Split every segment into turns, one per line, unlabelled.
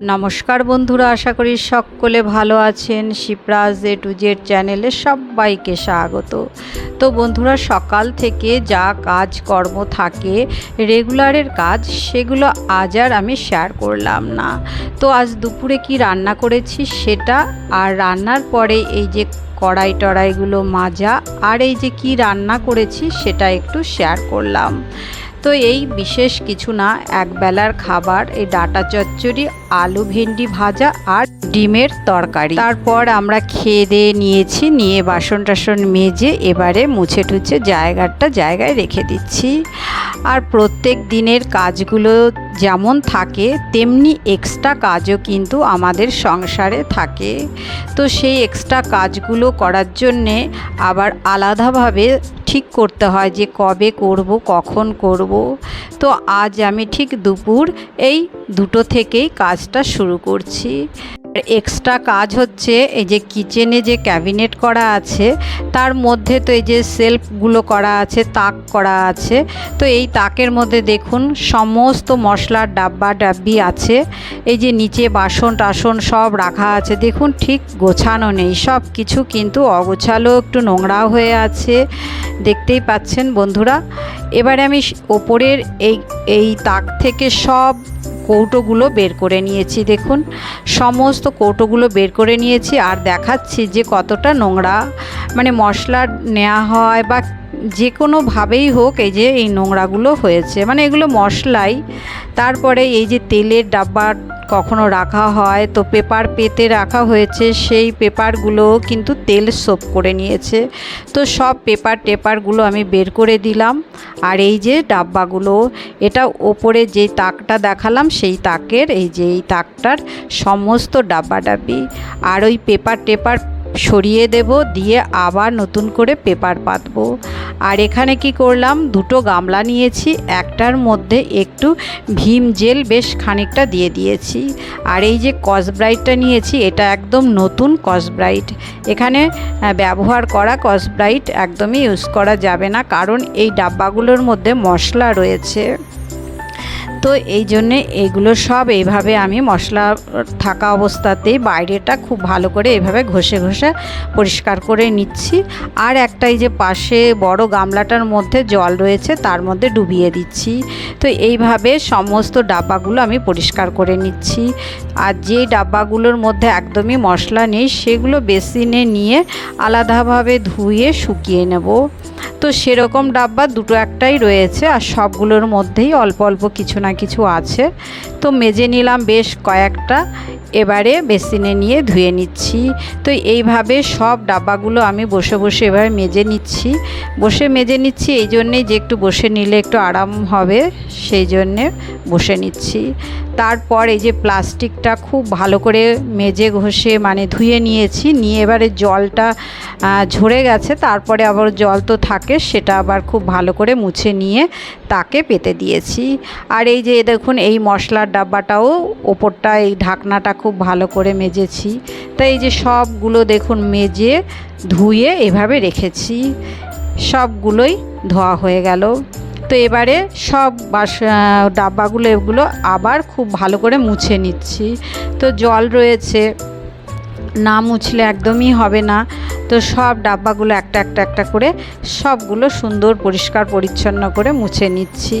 নমস্কার বন্ধুরা, আশা করি সকলে ভালো আছেন। শিপ্রাজ এ টু জেড চ্যানেলে সবাইকে স্বাগত। তো বন্ধুরা, সকাল থেকে যা কাজ কর্ম থাকে, রেগুলারের কাজ, সেগুলো আজ আর আমি শেয়ার করলাম না। তো আজ দুপুরে কি রান্না করেছি সেটা আর রান্নার পরে এই যে কড়াই টড়াইগুলো মাজা আর এই যে কি রান্না করেছি সেটা একটু শেয়ার করলাম। তো এই বিশেষ কিছু না, একবেলার খাবার, এই ডাটা চচ্চড়ি, আলু ভেন্ডি ভাজা আর ডিমের তরকারি। তারপর আমরা খেয়ে দিয়ে নিয়েছি, নিয়ে বাসন টাসন মেজে এবারে মুছে টুছে জায়গাটা জায়গায় রেখে দিচ্ছি। আর প্রত্যেক দিনের কাজগুলো যেমন থাকে, তেমনি এক্সট্রা কাজও কিন্তু আমাদের সংসারে থাকে। তো সেই এক্সট্রা কাজগুলো করার জন্যে আবার আলাদাভাবে ঠিক করতে হয় যে কবে করব, কখন করব। তো আজ আমি ঠিক দুপুর এই দুটো থেকেই কাজটা শুরু করছি। এক্সট্রা কাজ হচ্ছে এই যে কিচেনে যে ক্যাবিনেট করা আছে, তার মধ্যে তো এই যে সেলফগুলো করা আছে, তাক করা আছে। তো এই তাকের মধ্যে দেখুন, সমস্ত মশলার ডাব্বা ডাব্বি আছে। এই যে নিচে বাসন টাসন সব রাখা আছে। দেখুন ঠিক গোছানো নেই। সব কিছু কিন্তু অগোছালো, একটু নোংরাও হয়ে আছে। দেখতেই পাচ্ছেন বন্ধুরা। এবারে আমি ওপরের এই এই তাক থেকে সব কৌটোগুলো বের করে নিয়েছি। দেখুন, সমস্ত কৌটোগুলো বের করে নিয়েছি। আর দেখাচ্ছি যে কতটা নোংরা। মানে মশলা নেওয়া হয় বা যে কোনোভাবেই হোক, এই যে এই নোংরাগুলো হয়েছে। মানে এগুলো মশলাই, তারপরে এই যে তেলের ডাব্বা কখনো রাখা হয়, তো পেপার পেতে রাখা হয়েছে, সেই পেপারগুলো কিন্তু তেল সোপ করে নিয়েছে। তো সব পেপার টেপারগুলো আমি বের করে দিলাম। আর এই যে ডাব্বাগুলো, এটা ওপরে যে তাকটা দেখালাম, সেই তাকের, এই যে এই তাকটার সমস্ত ডাব্বা ডাব্বি আর ওই পেপার টেপার সরিয়ে দেব, দিয়ে আবার নতুন করে পেপার পাতবো। আর এখানে কি করলাম? দুটো গামলা নিয়েছি, একটার মধ্যে একটু ভীম জেল বেশ খানিকটা দিয়ে দিয়েছি। আর এই যে কসব্রাইটটা নিয়েছি, এটা একদম নতুন কসব্রাইট এখানে ব্যবহার করা কসব্রাইট একদমই ইউজ করা যাবে না, কারণ এই ডাব্বাগুলোর মধ্যে মশলা রয়েছে। তো এই জন্যে এইগুলো সব এইভাবে আমি মশলা থাকা অবস্থাতেই বাইরেটা খুব ভালো করে এইভাবে ঘষে ঘষে পরিষ্কার করে নিচ্ছি। আর একটা এই যে পাশে বড় গামলাটার মধ্যে জল রয়েছে তার মধ্যে ডুবিয়ে দিচ্ছি। তো এইভাবে সমস্ত ডাব্বাগুলো আমি পরিষ্কার করে নিচ্ছি। আর যে ডাব্বাগুলোর মধ্যে একদমই মশলা নেই সেগুলো বেসিনে নিয়ে আলাদাভাবে ধুয়ে শুকিয়ে নেব। তো সেরকম ডাব্বা দুটো একটাই রয়েছে আর সবগুলোর মধ্যেই অল্প অল্প কিছু না কিছু আছে। তো মেজে নিলাম বেশ কয়েকটা। এবারে বেসিনে নিয়ে ধুয়ে নিচ্ছি। তো এইভাবে সব ডাব্বাগুলো আমি বসে বসে এভাবে মেজে নিচ্ছি। বসে মেজে নিচ্ছি এই জন্যেই যে একটু বসে নিলে একটু আরাম হবে, সেই জন্যে বসে নিচ্ছি। তারপর এই যে প্লাস্টিকটা খুব ভালো করে মেজে ঘষে মানে ধুয়ে নিয়েছি। নিয়ে এবারে জলটা ঝরে গেছে। তারপরে আবার জল তো থাকে, সেটা আবার খুব ভালো করে মুছে নিয়ে তাকে পেতে দিয়েছি। আর এই যে দেখুন, এই মশলার ডাব্বাটাও ওপরটা এই ঢাকনাটা খুব ভালো করে মেজেছি। তো এই যে সবগুলো দেখুন, মেজে ধুয়ে এভাবে রেখেছি। সবগুলোই ধোয়া হয়ে গেল। তো এবারে সব বাস ডাব্বাগুলো এগুলো আবার খুব ভালো করে মুছে নিচ্ছি। তো জল রয়েছে। না মুছলে একদমই হবে না। তো সব ডাব্বাগুলো একটা একটা একটা করে সবগুলো সুন্দর, পরিষ্কার, পরিচ্ছন্ন করে মুছে নিচ্ছি।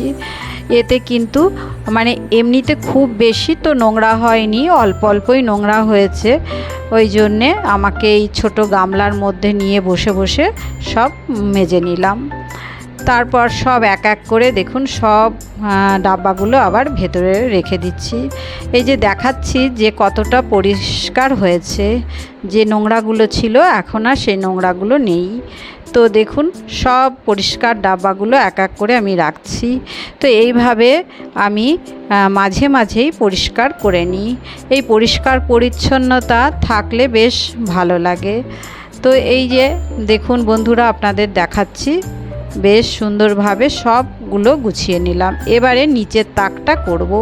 এতে কিন্তু মানে এমনিতে খুব বেশি তো নোংরা হয়নি, অল্প অল্পই নোংরা হয়েছে। ওই জন্যে আমাকে এই ছোট গামলার মধ্যে নিয়ে বসে বসে সব মেজে নিলাম। তারপর সব এক এক করে দেখুন সব ডাব্বাগুলো আবার ভেতরে রেখে দিচ্ছি। এই যে দেখাচ্ছি যে কতটা পরিষ্কার হয়েছে, যে নোংরাগুলো ছিল এখন আর সেই নোংরাগুলো নেই। তো দেখুন সব পরিষ্কার ডাব্বাগুলো এক এক করে আমি রাখছি। তো এইভাবে আমি মাঝে মাঝেই পরিষ্কার করে নিই। এই পরিষ্কার পরিচ্ছন্নতা থাকলে বেশ ভালো লাগে। তো এই যে দেখুন বন্ধুরা আপনাদের দেখাচ্ছি বেশ সুন্দরভাবে সব তাকগুলো গুছিয়ে নিলাম। এবারে নিচের তাকটা করব।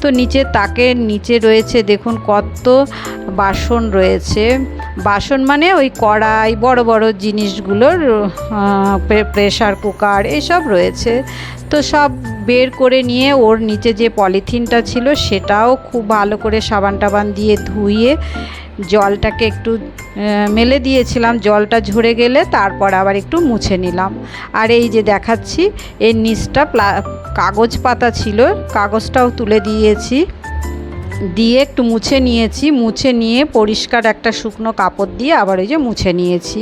তো নিচের তাকের নিচে রয়েছে, দেখুন কত বাসন রয়েছে। বাসন মানে ওই কড়াই, বড় বড় জিনিসগুলোর প্রেশার কুকার এসব রয়েছে। তো সব বের করে নিয়ে ওর নিচে যে পলিথিনটা ছিল সেটাও খুব ভালো করে সাবান টাবান দিয়ে ধুয়ে জলটাকে একটু মেলে দিয়েছিলাম। জলটা ঝরে গেলে তারপর আবার একটু মুছে নিলাম। আর এই যে দেখাচ্ছি, এর নিচটা কাগজ পাতা ছিল, কাগজটাও তুলে দিয়েছি। দিয়ে একটু মুছে নিয়েছি। মুছে নিয়ে পরিষ্কার একটা শুকনো কাপড় দিয়ে আবার ওই যে মুছে নিয়েছি।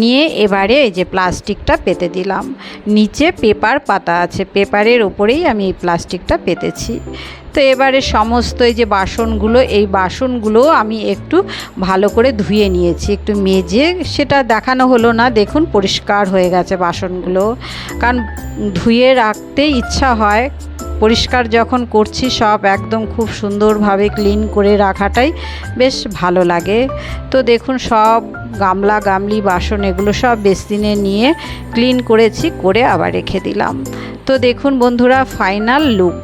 নিয়ে এবারে এই যে প্লাস্টিকটা পেতে দিলাম। নিচে পেপার পাতা আছে। পেপারের ওপরেই আমি এই প্লাস্টিকটা পেতেছি। তো এবারে সমস্ত এই যে বাসনগুলো, এই বাসনগুলো আমি একটু ভালো করে ধুয়ে নিয়েছি, একটু মেজে। সেটা দেখানো হলো না, দেখুন পরিষ্কার হয়ে গেছে বাসনগুলো। কারণ ধুয়ে রাখতে ইচ্ছা হয় পরিষ্কার যখন করছি, সব একদম খুব সুন্দরভাবে ক্লিন করে রাখাটাই বেশ ভালো লাগে। তো দেখুন, সব গামলা, গামলি, বাসন এগুলো সব বেসিনে নিয়ে ক্লিন করেছি, করে আবার রেখে দিলাম। তো দেখুন বন্ধুরা ফাইনাল লুক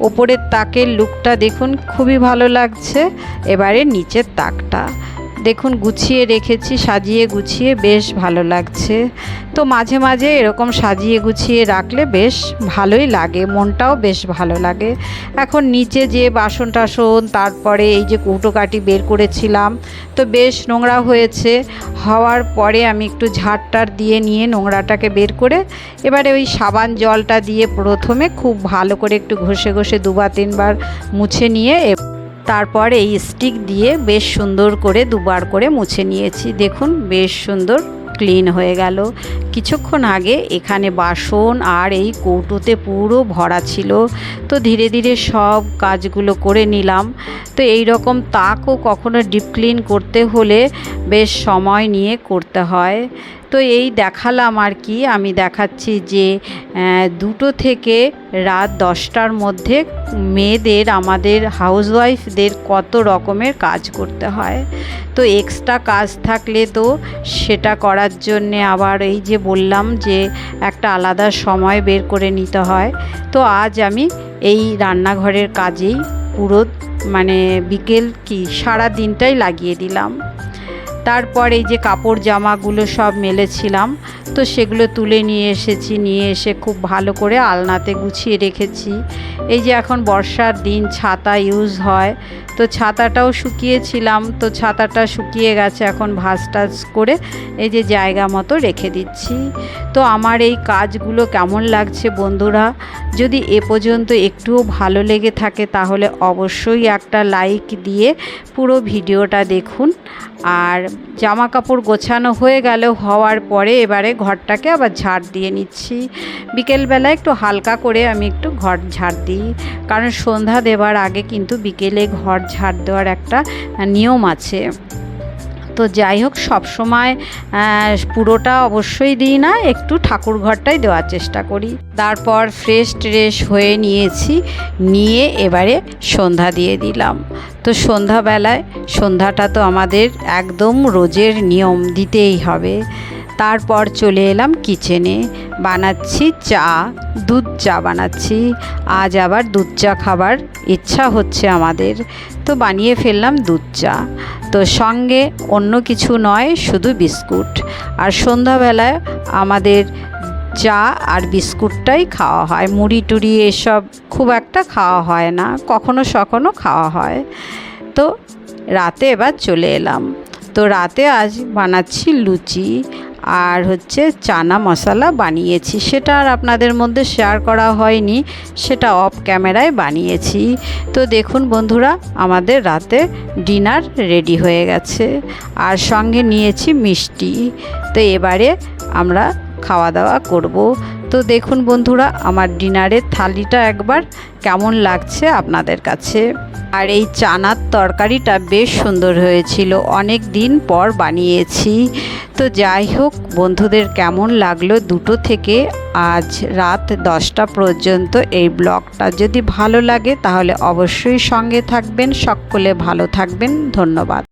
ওপরের তাকের লুকটা দেখুন, খুবই ভালো লাগছে। এবারে নিচের তাকটা। দেখুন, গুছিয়ে রেখেছি, সাজিয়ে গুছিয়ে বেশ ভালো লাগছে। তো মাঝে মাঝে এরকম সাজিয়ে গুছিয়ে রাখলে বেশ ভালোই লাগে, মনটাও বেশ ভালো লাগে। এখন নিচে যে বাসন টাসন তারপরে এই যে কৌটোকাটি বের করেছিলাম, তো বেশ নোংরা হয়েছে। হওয়ার পরে আমি একটু ঝাড়টার দিয়ে নিয়ে নোংরাটাকে বের করে, এবারে ওই সাবান জলটা দিয়ে প্রথমে খুব ভালো করে একটু ঘষে ঘষে দুবার তিনবার মুছে নিয়ে তারপর এই স্টিক দিয়ে বেশ সুন্দর করে দুবার করে মুছে নিয়েছি। দেখুন, বেশ সুন্দর ক্লিন হয়ে গেল। কিছুক্ষণ আগে এখানে বাসন আর এই কৌটোতে পুরো ভরা ছিল। তো ধীরে ধীরে সব কাজগুলো করে নিলাম। তো এই রকম তাকও কখনো ডিপ ক্লিন করতে হলে বেশ সময় নিয়ে করতে হয়। তো এই দেখালাম আর কি। আমি দেখাচ্ছি যে দুটো থেকে রাত দশটার মধ্যে মেয়েদের, আমাদের হাউসওয়াইফদের কত রকমের কাজ করতে হয়। তো এক্সট্রা কাজ থাকলে তো সেটা করার জন্যে আবার এই যে বললাম যে, একটা আলাদা সময় বের করে নিতে হয়। তো আজ আমি এই রান্নাঘরের কাজেই পুরো মানে বিকেল কি সারা দিনটাই লাগিয়ে দিলাম। তারপর এই যে কাপড় জামাগুলো সব মেলেছিলাম, তো সেগুলো তুলে নিয়ে এসেছি, নিয়ে এসে খুব ভালো করে আলনাতে গুছিয়ে রেখেছি। এই যে এখন বর্ষার দিন, ছাতা ইউজ হয়, তো ছাতাটাও শুকিয়েছিলাম, তো ছাতাটা শুকিয়ে গেছে, এখন ভাজ টাজ করে এই যে জায়গা মতো রেখে দিচ্ছি। তো আমার এই কাজগুলো কেমন লাগছে বন্ধুরা? যদি এ পর্যন্ত একটুও ভালো লেগে থাকে, তাহলে অবশ্যই একটা লাইক দিয়ে পুরো ভিডিওটা দেখুন। আর জামা কাপড় গোছানো হয়ে গেল, হওয়ার পরে এবারে ঘরটাকে আবার ঝাড় দিয়ে নিচ্ছি। বিকেলবেলা একটু হালকা করে আমি একটু ঘর ঝাড় দিই, কারণ সন্ধ্যা দেওয়ার আগে কিন্তু বিকেলে ঘর ঝাড় দেওয়ার একটা নিয়ম আছে। তো যাই হোক সবসময় পুরোটা অবশ্যই দিই না, একটু ঠাকুর ঘরটাই দেওয়ার চেষ্টা করি। তারপর ফ্রেশ ট্রেশ হয়ে নিয়েছি, নিয়ে এবারে সন্ধ্যা দিয়ে দিলাম। তো সন্ধ্যাবেলায়, সন্ধ্যাটা তো আমাদের একদম রোজের নিয়ম দিতেই হবে। তারপর চলে এলাম কিচেনে বানাচ্ছি চা, দুধ চা বানাচ্ছি। আজ আবার দুধ চা খাবার ইচ্ছা হচ্ছে আমাদের। তো বানিয়ে ফেললাম দুধ চা। তো সঙ্গে অন্য কিছু নয়, শুধু বিস্কুট। আর সন্ধ্যাবেলায় আমাদের চা আর বিস্কুটটাই খাওয়া হয়। মুড়ি টুড়ি এসব খুব একটা খাওয়া হয় না, কখনো সখনো খাওয়া হয়। তো রাতে এবার চলে এলাম। তো রাতে আজ বানাচ্ছি লুচি। আর হচ্ছে চানা মশলা বানিয়েছি। সেটা আর আপনাদের মধ্যে শেয়ার করা হয়নি, সেটা অফ ক্যামেরায় বানিয়েছি। তো দেখুন বন্ধুরা, আমাদের রাতে ডিনার রেডি হয়ে গেছে। আর সঙ্গে নিয়েছি মিষ্টি। তো এবারে আমরা খাওয়া দাওয়া করব। তো দেখুন বন্ধুরা, আমার ডিনারের থালিটা একবার কেমন লাগছে আপনাদের কাছে। আর এই চানার তরকারিটা বেশ সুন্দর হয়েছিল, অনেক দিন পর বানিয়েছি। তো যাই হোক, বন্ধুদের কেমন লাগল দুটো থেকে, আজ রাত দশটা পর্যন্ত এই ব্লগটা। যদি ভালো লাগে তাহলে অবশ্যই সঙ্গে থাকবেন, সকলে ভালো থাকবেন, ধন্যবাদ।